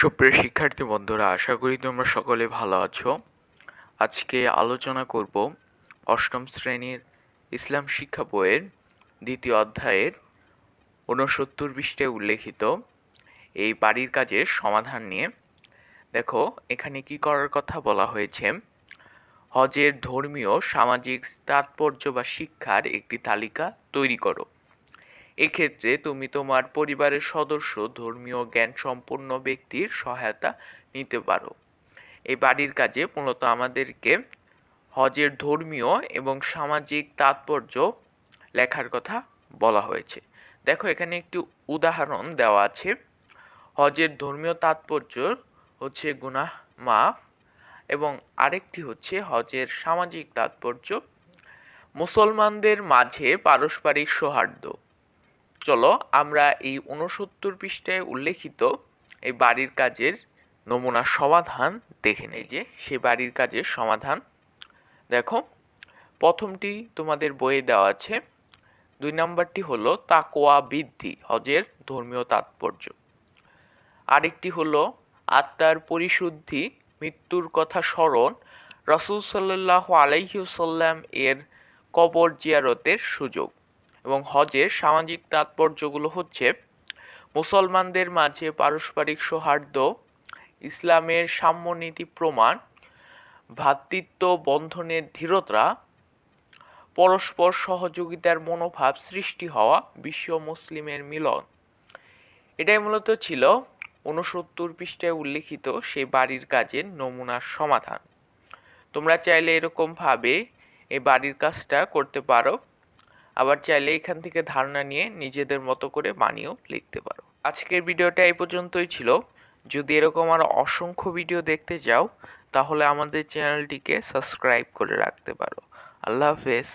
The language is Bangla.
সুপ্রিয় শিক্ষার্থী বন্ধুরা, আশা করি তোমরা সকলে ভালো আছো। আজকে আলোচনা করব অষ্টম শ্রেণির ইসলাম শিক্ষা বইয়ের দ্বিতীয় অধ্যায়ের ঊনসত্তর পৃষ্ঠে উল্লেখিত এই বাড়ির কাজের সমাধান নিয়ে। দেখো, এখানে কি করার কথা বলা হয়েছে? হজের ধর্মীয়, সামাজিক তাৎপর্য বা শিক্ষার একটি তালিকা তৈরি করো। এক্ষেত্রে তুমি তোমার পরিবারের সদস্য, ধর্মীয় জ্ঞান সম্পন্ন ব্যক্তির সহায়তা নিতে পারো। এই বাড়ির কাজে মূলত আমাদেরকে হজের ধর্মীয় এবং সামাজিক তাৎপর্য লেখার কথা বলা হয়েছে। দেখো, এখানে একটি উদাহরণ দেওয়া আছে। হজের ধর্মীয় তাৎপর্য হচ্ছে গুনাহ মাফ এবং আরেকটি হচ্ছে হজের সামাজিক তাৎপর্য। মুসলমানদের মাঝে পারস্পরিক সৌহার্দ্য। চলো, আমরা এই উনসত্তর পৃষ্ঠায় উল্লেখিত এই বাড়ির কাজের নমুনা সমাধান দেখে নেই যে, সে বাড়ির কাজের সমাধান। দেখো, প্রথমটি তোমাদের বইয়ে দেওয়া আছে। দুই নম্বরটি হলো তাকোয়া বৃদ্ধি, হজের ধর্মীয় তাৎপর্য। আরেকটি হলো, আত্মার পরিশুদ্ধি, মৃত্যুর কথা স্মরণ, রসুল সাল্লাহ এর কবর জিয়ারতের সুযোগ। এবং হজের সামাজিক তাৎপর্যগুলো হচ্ছে মুসলমানদের মাঝে পারস্পরিক সৌহার্দ্য, ইসলামের সাম্যনীতি প্রমাণ, ভ্রাতৃত্ব বন্ধনের ধীরতা, পরস্পর সহযোগিতার মনোভাব সৃষ্টি হওয়া, বিশ্ব মুসলিমের মিলন। এটাই মূলত ছিল ঊনসত্তর পৃষ্ঠায় উল্লিখিত সেই বাড়ির কাজের নমুনার সমাধান। তোমরা চাইলে এরকমভাবে এই বাড়ির কাজটা করতে পারো। আবার চাইলে এখান থেকে ধারণা নিয়ে নিজেদের মতো করে বানিয়েও লিখতে পারো। আজকের ভিডিওটা এই পর্যন্তই ছিল। যদি এরকম আরও অসংখ্য ভিডিও দেখতে চাও, তাহলে আমাদের চ্যানেলটিকে সাবস্ক্রাইব করে রাখতে পারো। আল্লাহ হাফেজ।